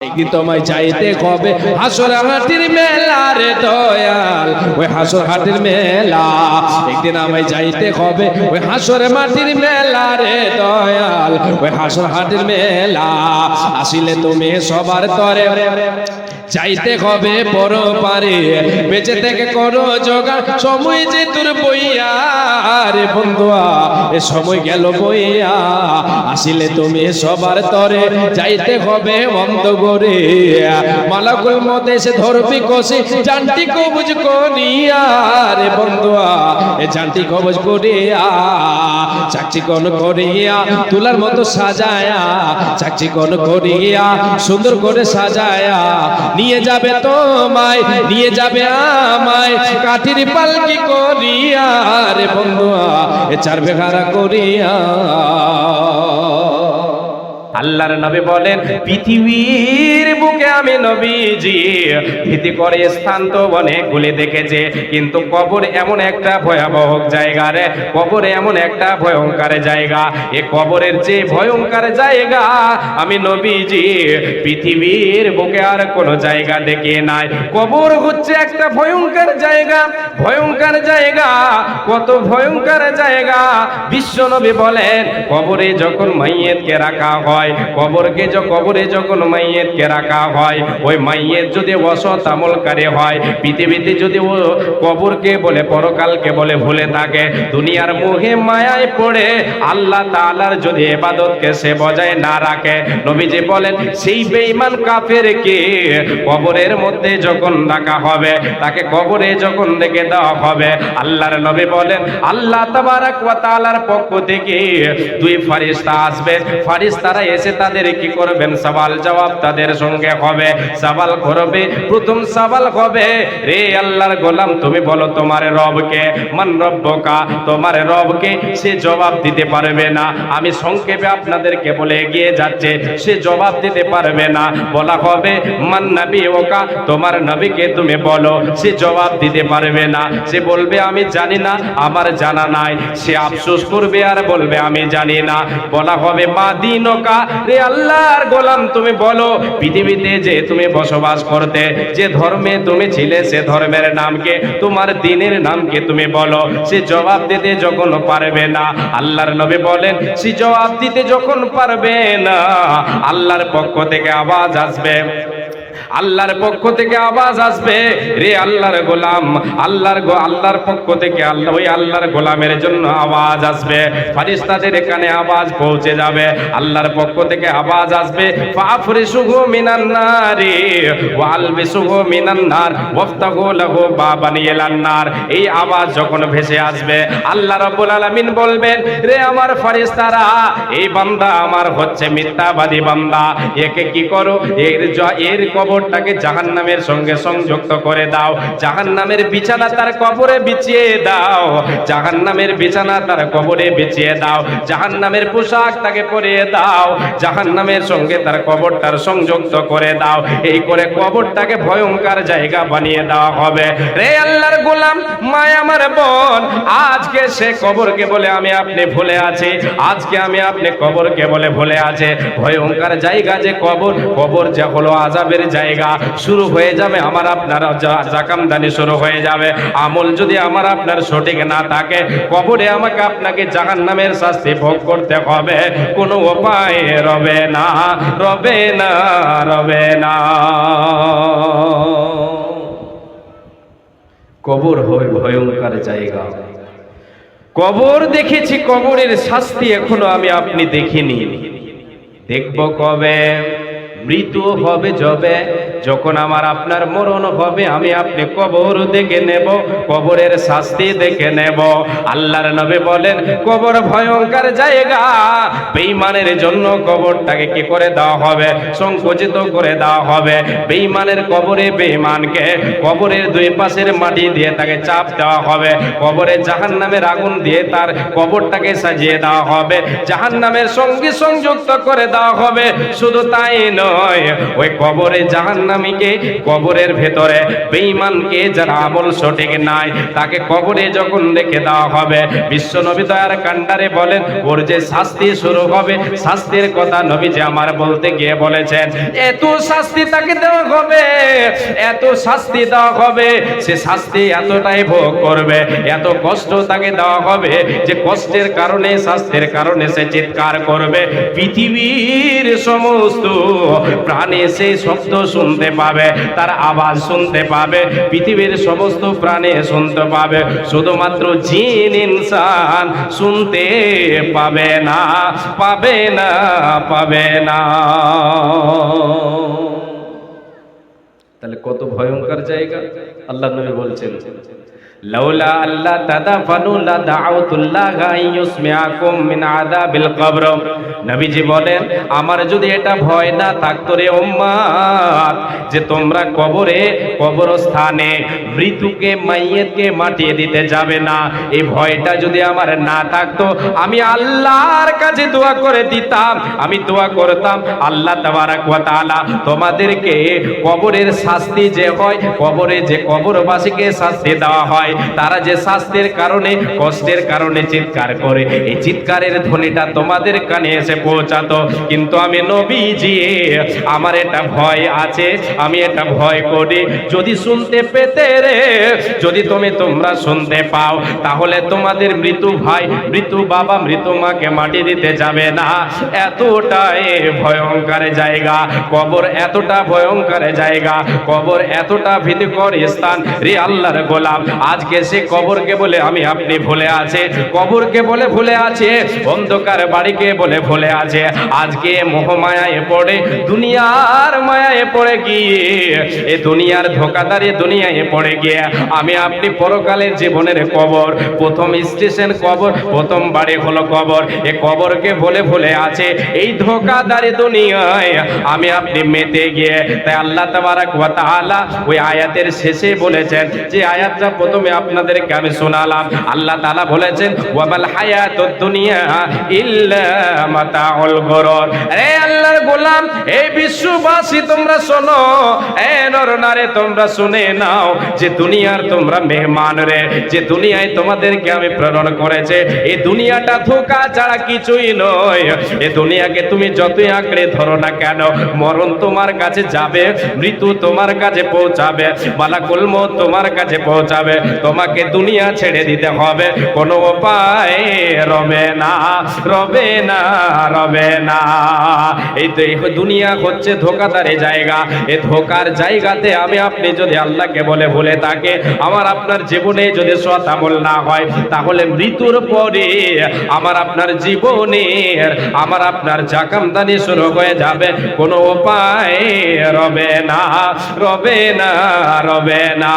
একদিন তোমায় যাইতে হবে হাসর হাটির মেলা রে দয়াল, ওই হাসর হাটির মেলা। একদিন আমায় যাইতে হবে ওই হাসর মাটির মেলা রে দয়াল, ওই হাসর হাটির মেলা। আসিলে তুমি সবার তরে। চাইতে হবে বড় পারে বেঁচে থেকে করো জোগাড়। সময় যে তোর বইয়া রে বন্ধুয়া, এ সময় গেল বইয়া। আসিলে তুমি সবার তরে। যাইতে হবে বন্ধ করে মালাকুল মতে সে ধরবি কষে, জানটি কবুজ করিয়া রে বন্ধুয়া, এ জানটি কবুজ করিয়া, চাকচি কোন করিয়া, তুলার মতো সাজায়া, চাকচি কোন করিয়া, সুন্দর করে সাজায়া, নিয়ে যাবে তোমায়, নিয়ে যাবে আমায়, কাঠির পালকি করিয়া রে বন্ধুয়া, এ চার বেঘারা করিয়া। আল্লাহর নবী বলেন, পৃথিবীর বুকে আমি নবীজি। ভীতি করে স্থান তো অনেকগুলি দেখেছে, কিন্তু কবর এমন একটা ভয়াবহ জায়গা রে, কবর এমন একটা ভয়ঙ্কর জায়গা। এ কবরের যে ভয়ঙ্কর জায়গা আমি নবীজি। পৃথিবীর বুকে আর কোনো জায়গা দেখি নাই। কবর হচ্ছে একটা ভয়ঙ্কর জায়গা ভয়ঙ্কর জায়গা, কত ভয়ঙ্কর জায়গা। বিশ্ব নবী বলেন, কবরে যখন মাইয়েতকে রাখা হয় কবরকে য কবরে যখন মাইয়েতকে রাখা হয়, ওই মাইয়েত যদি অসৎ আমলকারী হয়, পৃথিবীতে যদি ও কবরকে বলে, পরকালকে বলে ভুলে থাকে, দুনিয়ার মোহে মায়ায় পড়ে, আল্লাহ তাআলার যদি এবাদতকে সে বজায় না রাখে। নবীজি বলেন, সেই বেঈমান কাফেরকে কবরের মধ্যে যখন রাখা হবে, তাকে কবরে যখন রেখে দেওয়া হবে, আল্লাহর নবী বলেন, আল্লাহ তাবারাক ওয়া তাআলার পক্ষ থেকে দুই ফারিস্তা আসবে। ফারিস্তারা এসে তাদের কি করবেন? সওয়াল জবাব তাদের সঙ্গে হবে। সওয়াল করবে? প্রথম সওয়াল হবে, রে আল্লাহর গোলাম, তুমি বলো তোমার রবকে। মান রব্বকা, তোমার রবকে সে জবাব দিতে পারবে না। আমি সংক্ষেপে আপনাদেরকে বলে এগিয়ে যাচ্ছে, সে জবাব দিতে পারবে না। বলা হবে, মান নবী ওকা তোমার নবীকে তুমি বলো, সে জবাব দিতে পারবে না। সে বলবে, আমি জানি না, আমার জানা নাই। সে আফসোস করবে আর বলবে, আমি জানি না। বলা হবে, মা দিনকা রে আল্লাহর গোলাম, তুমি বলো, পৃথিবীতে যে তুমি বসবাস করতে, যে ধর্মে তুমি ছিলে, সে ধর্মের নামকে, তোমার দিনের নামকে তুমি বলো। সে জবাব দিতে যখন পারবে না, আল্লাহর নবী বলেন, সে জবাব দিতে যখন পারবে না, আল্লাহর পক্ষ থেকে আওয়াজ আসবে। আল্লাহর পক্ষ থেকে আওয়াজ আসবে, রে আল্লাহর গোলাম, আল্লাহর আল্লাহর পক্ষ থেকে আল্লাহ ওই আল্লাহর গোলামের জন্য আওয়াজ আসবে ফারিস্তাদের এখানে আওয়াজ পৌঁছে যাবে, আল্লাহর পক্ষ থেকে আওয়াজ আসবে ফাফরিসুহু মিনান নারি ওয়ালবিসুহু মিনান নার, ওয়াফতাহু লাহু বাবান ইলান নার। এই আওয়াজ যখন ভেসে আসবে, আল্লাহ রাব্বুল আলামিন বলবেন, রে আমার ফারিস্তারা এই বান্দা আমার হচ্ছে মিথ্যাবাদী বান্দা। একে কি করো? এর এর কবরটাকে জাহান্নামের সঙ্গে সংযুক্ত করে দাও। জাহান্নামের বিছানা তার কবরে বিছিয়ে দাও। জাহান্নামের বিছানা তার কবরে বিছিয়ে দাও। জাহান্নামের পোশাক তাকে পরিয়ে দাও। জাহান্নামের সঙ্গে তার কবরটার সংযুক্ত করে দাও। এই করে কবরটাকে ভয়ঙ্কর জায়গা বানিয়ে দেওয়া হবে। রে আল্লাহর গোলাম, মায় আমার বোন, আজকে সে কবরকে বলে আমি আপনি ভুলে আছি। আজকে আমি আপনি কবরকে বলে ভুলে আছে। ভয়ঙ্কর জায়গা যে কবর কবর যে হলো আজাবের জায়গা। শুরু হয়ে যাবে, আমার আপনার জাকামদানি শুরু হয়ে যাবে। আমল যদি আমার আপনার সঠিক না থাকে, কবরে আমাকে আপনাকে জাহান নামের শাস্তি ভোগ করতে হবে। কোনো উপায় রবে না রবে না রবে না। কবর হয় ভয়ঙ্কর জায়গা। কবর দেখেছি, কবরের শাস্তি এখনও আমি আপনি দেখিনি। দেখব কবে? মৃত্যু হবে যবে যখন আমার আপনার মরণ হবে, আমি আপনি কবর দেখে নেব, কবরের শাস্তি দেখে নেব। আল্লাহর নবী বলেন, কবর ভয়ঙ্কর জায়গা। বেঈমানের জন্য কবরটাকে কি করে দেওয়া হবে? সংকুচিত করে দেওয়া হবে। বেঈমানের কবরে বেঈমানকে কবরের দুই পাশের মাটি দিয়ে তাকে চাপ দেওয়া হবে। কবরে জাহান্নামের আগুন দিয়ে তার কবরটাকে সাজিয়ে দেওয়া হবে। জাহান্নামের সঙ্গে সংযুক্ত করে দেওয়া হবে। শুধু তাই নয়, ওই কবরে জাহান্নামীকে কবরের ভেতরে, বেঈমানকে যার আমল সঠিক নাই, তাকে কবরে যখন রেখে দেওয়া হবে বিশ্ব নবী দয়ার কান্ডারে বলেন, ওর যে শাস্তি শুরু হবে, শাস্তির কথা নবী যে আমার বলতে গিয়ে বলেছেন, এত শাস্তি তাকে দেওয়া হবে, এত শাস্তি দেওয়া হবে, সে শাস্তি এতটাই ভোগ করবে, এত কষ্ট তাকে দেওয়া হবে, যে কষ্টের কারণে, শাস্তির কারণে সে চিৎকার করবে। পৃথিবীর সমস্ত প্রাণে সেই শব্দ শুনতে পাবে, তার আওয়াজ শুনতে পাবে, পৃথিবীর সমস্ত প্রাণী শুনতে পাবে, শুধুমাত্র জিন, ইনসান শুনতে পাবে না পাবে না পাবে না। তাহলে কত ভয়ঙ্কর জায়গা, আল্লাহ নবী বলছেন, লাউলা আল্লাহ তাদাফানু লা দাউতুল্লাহ আইয়ুসমিআকুম মিন আযাবিল কবর। নবীজি বলেন, আমার যদি এটা ভয় না থাকতো রে উম্মাত যে তোমরা কবরে, কবরস্থানে মৃত্যুকে মাইয়েতকে মাটিয়ে দিতে যাবে না। এই ভয়টা যদি আমার না থাকতো, আমি আল্লাহর কাছে দোয়া করে দিতাম, আমি দোয়া করতাম, আল্লাহ তাআলা তোমাদেরকে কবরের শাস্তি যে হয়, কবরে যে কবরবাসীকে শাস্তি দেওয়া হয়, তারা যে শাস্তির কারণে, কষ্টের কারণে চিৎকার করে। এই চিৎকারের ধ্বনিটা তোমাদের কানে এসে পৌঁছাতো। কিন্তু আমি নবীজি, আমার এটা ভয় আছে, আমি এটা ভয় করি। যদি শুনতে পেতে রে, যদি তুমি তোমরা শুনতে পাও, তাহলে তোমাদের মৃত্যু ভাই, মৃত্যু বাবা, মৃত্যু মাকে মাটি দিতে যাবে না। এতটাই ভয়ঙ্কর জায়গা, কবর এতটা ভয়ঙ্কর জায়গা, কবর এতটা ভীতিকর স্থান রে আল্লাহর গোলাম। আজকে সে কবরকে বলে আমি আপনি ভুলে আছে, কবরকে বলে ভুলে আছে, অন্ধকার বাড়িকে বলে ভুলে আছে, আজকে মোহমায়ায় পড়ে, দুনিয়ার মায়ায় পড়ে গিয়ে, এ দুনিয়ার ধোকাদারি দুনিয়ায় পড়ে গিয়ে, আমি আপনি পরকালের জীবনের কবর, প্রথম স্টেশন কবর, প্রথম বাড়ি হলো কবর, এ কবরকে বলে ভুলে আছে, এই ধোকাদারি দুনিয়ায় আমি আপনি মেতে গিয়ে, তাই আল্লাহ তাবারাক ওয়া তাআলা ওই আয়াতের শেষে বলেছেন, যে আয়াতটা প্রথমে আপনাদেরকে আমি শোনালাম, আল্লাহ তাআলা বলেছেন ওয়াবাল হায়াতুদ দুনিয়া ইল্লা মাতাউল গুরুর। আরে আল্লাহর গোলাম বিশ্ববাসী, তোমরা শোনো। এ তোমরা শুনে নাও যে দুনিয়ার তোমরা মেহমান রে, যে দুনিয়ায় তোমাদেরকে আমি প্রেরণ করেছে। এই দুনিয়াটা ধোকা ছাড়া কিছুই নয়। এই দুনিয়াকে তুমি যতই আঁকড়ে ধরো না কেন, মরণ তোমার কাছে যাবে, মৃত্যু তোমার কাছে পৌঁছাবে, মালাকুল মৌত তোমার কাছে পৌঁছাবে। তোমাকে দুনিয়া ছেড়ে দিতে হবে, কোনো উপায় রবে না রবে না। রবে না। এই তো এই দুনিয়া হচ্ছে ধোকাদারি জায়গা। এই ধোকার জায়গাতে আমি আপনি যদি আল্লাহকে বলে ভুলে থাকে, আমার আপনার জীবনে যদি সৎ আমল না হয়, তাহলে মৃত্যুর পরে আমার আপনার জীবনের আমার আপনার জাকামদানি শুরু হয়ে যাবে। কোনো উপায় রবে না রবে না রবে না।